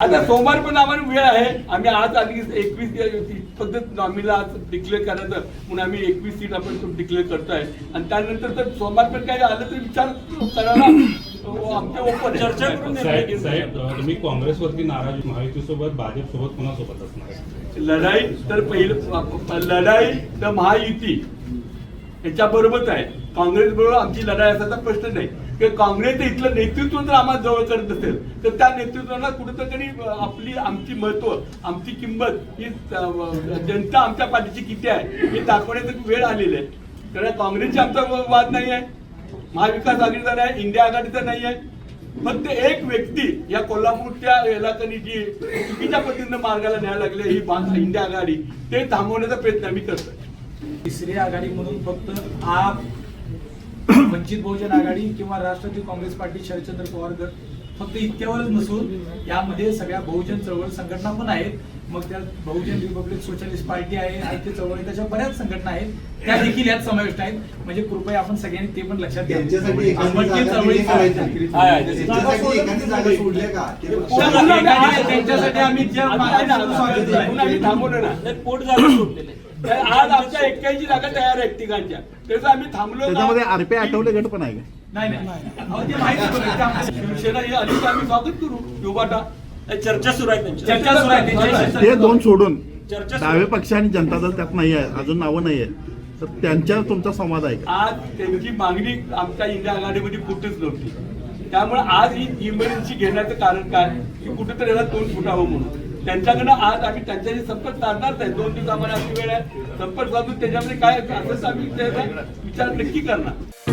आता सोमवार पण आम्हाला वेळ आहे. आम्ही आज आधी एकवीस पद्धत नॉमिनला आज डिक्लेअर करायचं. म्हणून आम्ही एकवीस सीट आपण डिक्लेअर करतोय. आणि त्यानंतर तर सोमवार पण काही आलं तरी विचार करायला आमच्या ओपन चर्चा करून साहेब तुम्ही काँग्रेसवरती नाराज महायुतीसोबत भाजपसोबत कोणासोबत असणार? लढाई तर पहिलं लढाई तर महायुती. याच्या बरोबरच आहे. काँग्रेस बरोबर आमची लढाई असायचा प्रश्न नाही. की काँग्रेस इथलं नेतृत्व जर आम्हाला जवळ करत असेल तर त्या नेतृत्वाला कुठेतरी आपली आमची महत्त्व आमची किंमत ही जनता आमच्या पाठीची किती आहे हे दाखवण्याची वेळ आलेली आहे. कारण काँग्रेसची आमचा वाद नाही आहे. महाविकास आघाडीचा नाही इंडिया आघाडीचा नाही आहे. फक्त एक व्यक्ती या कोल्हापूरच्या इलाकांनी जी चुकीच्या पद्धतीनं मार्गाला न्यायला लागले ही इंडिया आघाडी ते थांबवण्याचा प्रयत्न आम्ही करतोय. तिसरी आघाडी म्हणून फक्त आप वंचित बहुजन आघाडी किंवा राष्ट्रवादी काँग्रेस पार्टी शरदचंद्र पवार गट फक्त इतक्यावरच नसून यामध्ये सगळ्या बहुजन चळवळ संघटना पण आहेत. मग त्यात बहुजन रिपब्लिक सोशलिस्ट पार्टी आहे ऐक्य चळवळी त्याच्या बऱ्याच संघटना आहेत. त्या देखील यात समाविष्ट आहेत. म्हणजे कृपया आपण सगळ्यांनी ते पण लक्षात घ्या. त्यांच्यासाठी आम्ही. पोट जागा सोडलेलं आज आमच्या एक्क्याऐंशी जागा तयार आहेत तिघांच्या. त्याचं आम्ही थांबलो त्याच्यामध्ये. आरपी आठवले गट पण आहे का? नाही नाही अहो, ते माहिती आम्हाला- शिवसेना ही तर आम्ही स्वागत करू. युवाटा चर्चा सुरू आहे त्यांची. चर्चा सुरू आहे. त्यांच्याशी. ते दोन सोडून. चर्चा सुरू डावे. पक्ष आणि जनता दल त्यात नाही आहे. अजून नावं नाही आहे तर त्यांच्यावर तुमचा संवाद आहे का? आज त्यांची मागणी आमच्या इंडिया आघाडीमध्ये कुठेच नव्हती. त्यामुळे आज ही इमर्जन्सी घेण्याचं कारण काय? की कुठेतरी याला तोंड फुटावं म्हणून. त्यांच्याकडनं आज आम्ही त्यांच्याशी संपर्क साधणार नाही दोन दिवस आम्हाला अशी वेळ आहे. संपर्क साधून त्याच्यामध्ये काय असेल आम्ही विचार नक्की करणार.